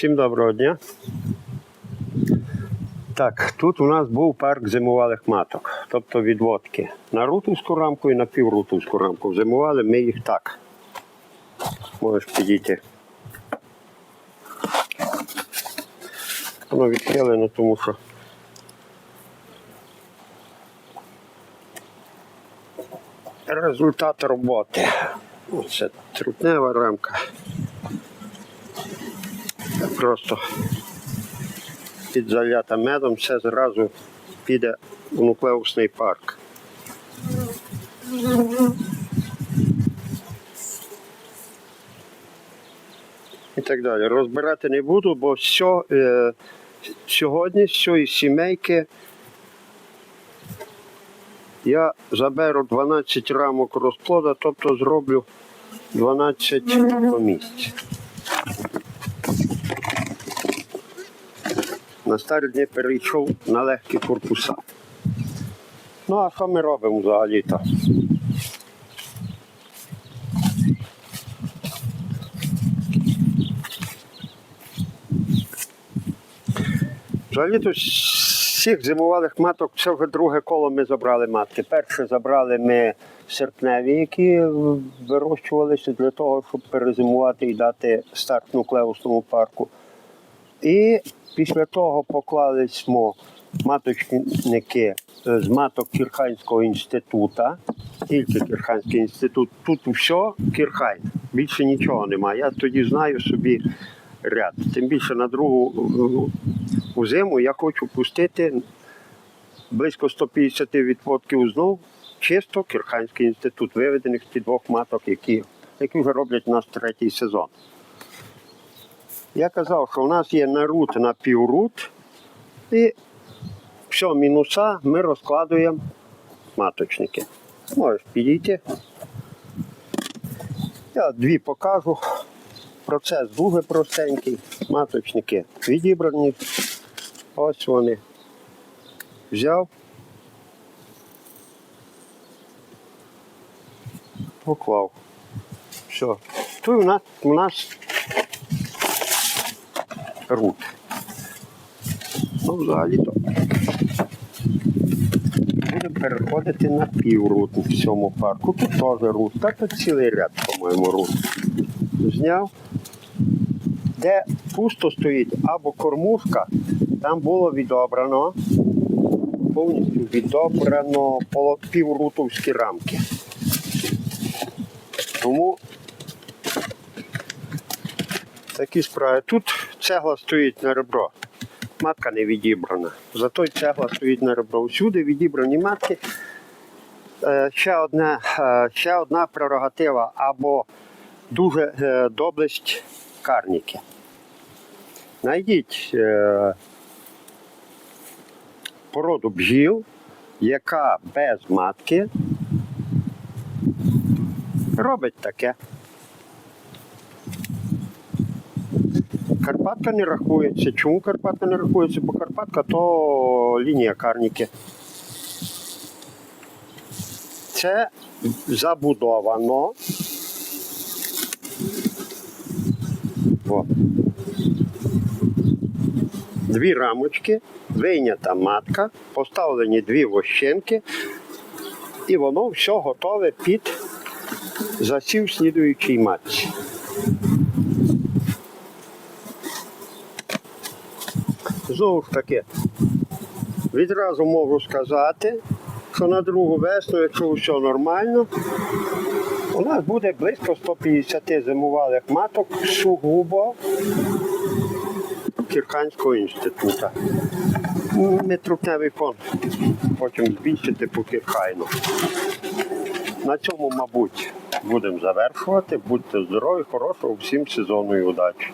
Всім доброго дня. Так, тут у нас був парк зимувалих маток, тобто відводки. На рутовську рамку і на піврутовську рамку. Зимували ми їх так. Можеш підійти. Воно відхилено, тому що. Результат роботи. Це трутнева рамка. Просто під залята медом все зразу піде у нуклеусний парк. І так далі. Розбирати не буду, бо все, е, сьогодні з цієї сімейки я заберу 12 рамок розплода, тобто зроблю 12 по На старі дні перейшов на легкі корпуса. Ну, а що ми робимо взагалі-то? Взагалі-то всіх зимувалих маток це вже друге коло ми забрали матки. Перше забрали ми серпневі, які вирощувалися для того, щоб перезимувати і дати старт нуклеусному парку. І після того поклались ми маточники е, з маток Кірханського інституту. Тільки Кірханський інститут. Тут все Кірхайн. Більше нічого немає. Я тоді знаю собі ряд. Тим більше на другу е, зиму я хочу пустити близько 150 відводків знов чисто Кірханський інститут, виведених з двох маток, які, які вже роблять у нас третій сезон. Я казав, що у нас є нарут на піврут, і все, мінуса ми розкладуємо маточники. Можеш підійти. Я дві покажу. Процес дуже простенький. Маточники відібрані. Ось вони. Взяв. Поклав. Все. Тут у нас, у нас рут. Ну, взагалі-то. Будемо переходити на піврут в цьому парку. Тут теж рут. Так тут цілий ряд, по-моєму, рут. Зняв. Де пусто стоїть або кормушка, там було відобрано, повністю відобрано піврутовські рамки. Тому такі справи. Тут цегла стоїть на ребро. Матка не відібрана. Зато цегла стоїть на ребро. Всюди відібрані матки. Е, Ще одна, е, ще одна прерогатива або дуже е, доблесть карніки. Найдіть породу бджіл, яка без матки робить таке. Карпатка не рахується. Чому Карпатка не рахується? Бо Карпатка то лінія карніки. Це забудовано. Дві рамочки, вийнята матка, поставлені дві вощенки, і воно все готове під засів слідуючій матці. Знову ж таки, відразу можу сказати, що на другу весну, якщо все нормально, у нас буде близько 150 зимувалих маток сугубо Кірханського інституту. Ми трупневий фонд хочемо збільшити по Кірхайну. На цьому, мабуть, будемо завершувати. Будьте здорові, хорошого всім сезону і удачі.